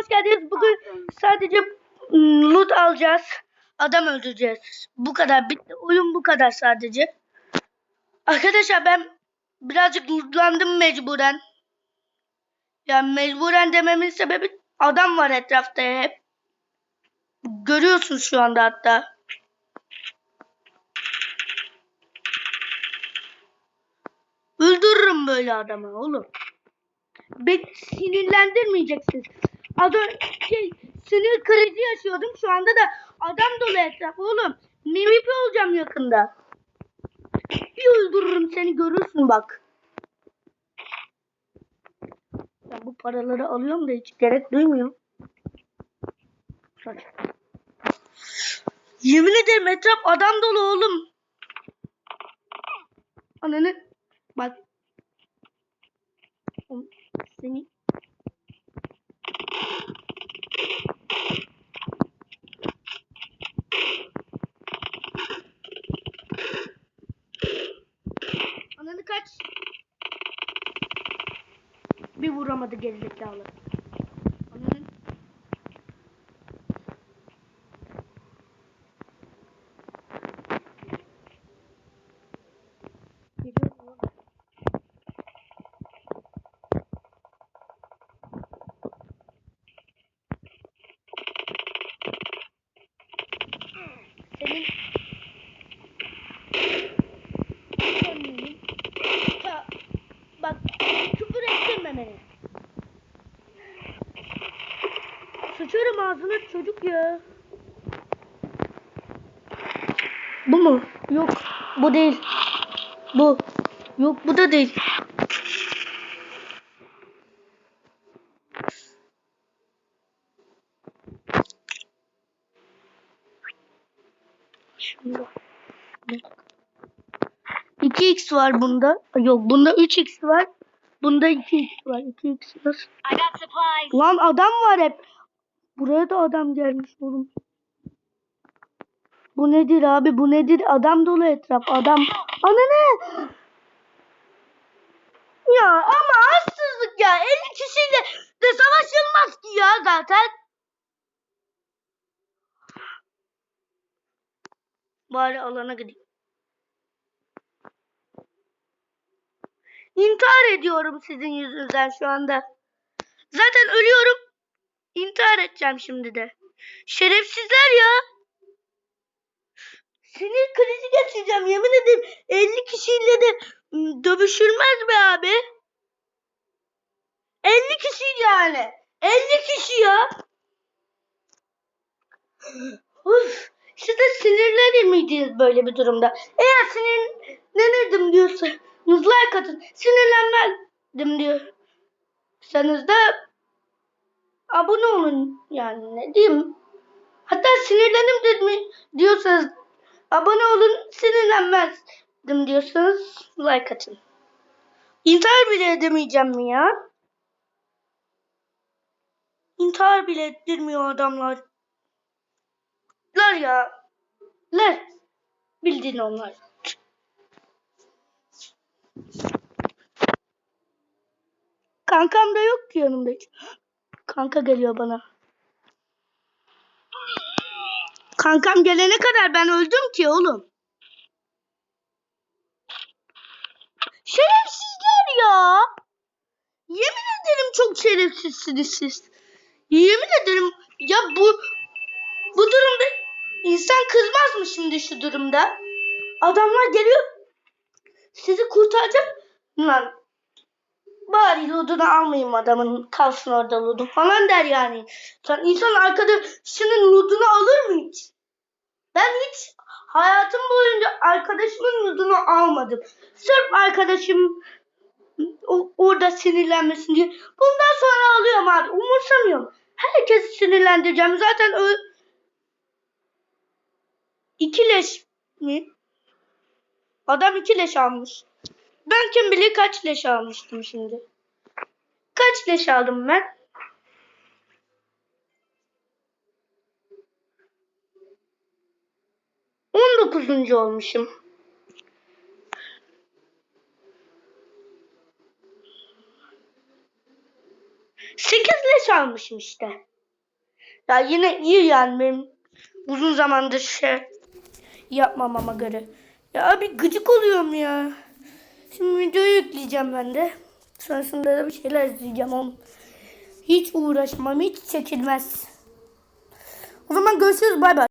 hoş geldiniz. Bugün sadece loot alacağız. Adam öldüreceğiz. Bu kadar. Bitti. Oyun bu kadar sadece. Arkadaşlar ben birazcık lootlandım mecburen. Yani mecburen dememin sebebi adam var etrafta hep. Görüyorsunuz şu anda hatta. Öldürürüm böyle adamı oğlum. Beni sinirlendirmeyeceksiniz. Az önce şey, sinir krizi yaşıyordum. Şu anda da adam dolu etraf oğlum. MVP olacağım yakında. Bir öldürürüm seni görürsün bak. Ben bu paraları alıyorum da hiç gerek duymuyorum. Hadi. Yemin ederim etraf adam dolu oğlum. Ananı bak. Seni Ananı kaç. Bir vuramadı gerizekalı. Ananın Geliyor mu? Senin Annenin Ta bak küfür ettirme beni. Sıçarım ağzına çocuk ya. Bu mu? Yok. Bu değil. Bu. Yok bu da değil. Şunda. 2x var bunda. Yok bunda 3x var. Bunda 2x var. 2x nasıl? Lan adam var hep. Buraya da adam gelmiş oğlum. Bu nedir abi? Bu nedir? Adam dolu etraf. Adam. Ananı. Ya ama haksızlık ya. 50 kişiyle de savaşılmaz ki ya zaten. Bari alana gideyim. İntihar ediyorum sizin yüzünüzden şu anda. Zaten ölüyorum. İntihar edeceğim şimdi de. Şerefsizler ya. Sinir krizi geçireceğim yemin ederim. 50 kişiyle de ım, dövüşülmez be abi. 50 kişi yani. 50 kişi ya. Uf, işte sinirlenir böyle bir durumda? Eğer sinirlenirdim diyorsa like atın. Sinirlenmezdim diyorsanız da abone olun yani ne diyeyim. Hatta sinirlenim dedim diyorsanız abone olun sinirlenmezdim diyorsanız like atın. İntihar bile edemeyeceğim mi ya? İntihar bile ettirmiyor adamlar. Lar ya. Lar. Bildiğin onlar. Kankam da yok ki yanımda hiç. Kanka geliyor bana. Kankam gelene kadar ben öldüm ki oğlum. Şerefsizler ya. Yemin ederim çok şerefsizsiniz siz. Yemin ederim ya bu bu durumda insan kızmaz mı şimdi şu durumda? Adamlar geliyor. Sizi kurtaracak. Lan bari lootunu almayayım adamın kalsın orada lootu falan der yani. Sen insan arkadaşının lootunu alır mı hiç? Ben hiç hayatım boyunca arkadaşımın lootunu almadım. Sırf arkadaşım orada sinirlenmesin diye. Bundan sonra alıyorum abi. Umursamıyorum. Herkesi sinirlendireceğim. Zaten ö iki leş mi? Adam iki leş almış. Ben kim bilir kaç leş almıştım şimdi. Kaç leş aldım ben? On dokuzuncu olmuşum. Sekiz leş almışım işte. Ya yine iyi yani benim uzun zamandır şey yapmamama göre. Ya abi gıcık oluyorum ya. Videoyu yükleyeceğim ben de. Sonrasında da bir şeyler izleyeceğim oğlum. Hiç uğraşmam, hiç çekilmez. O zaman görüşürüz bay bay.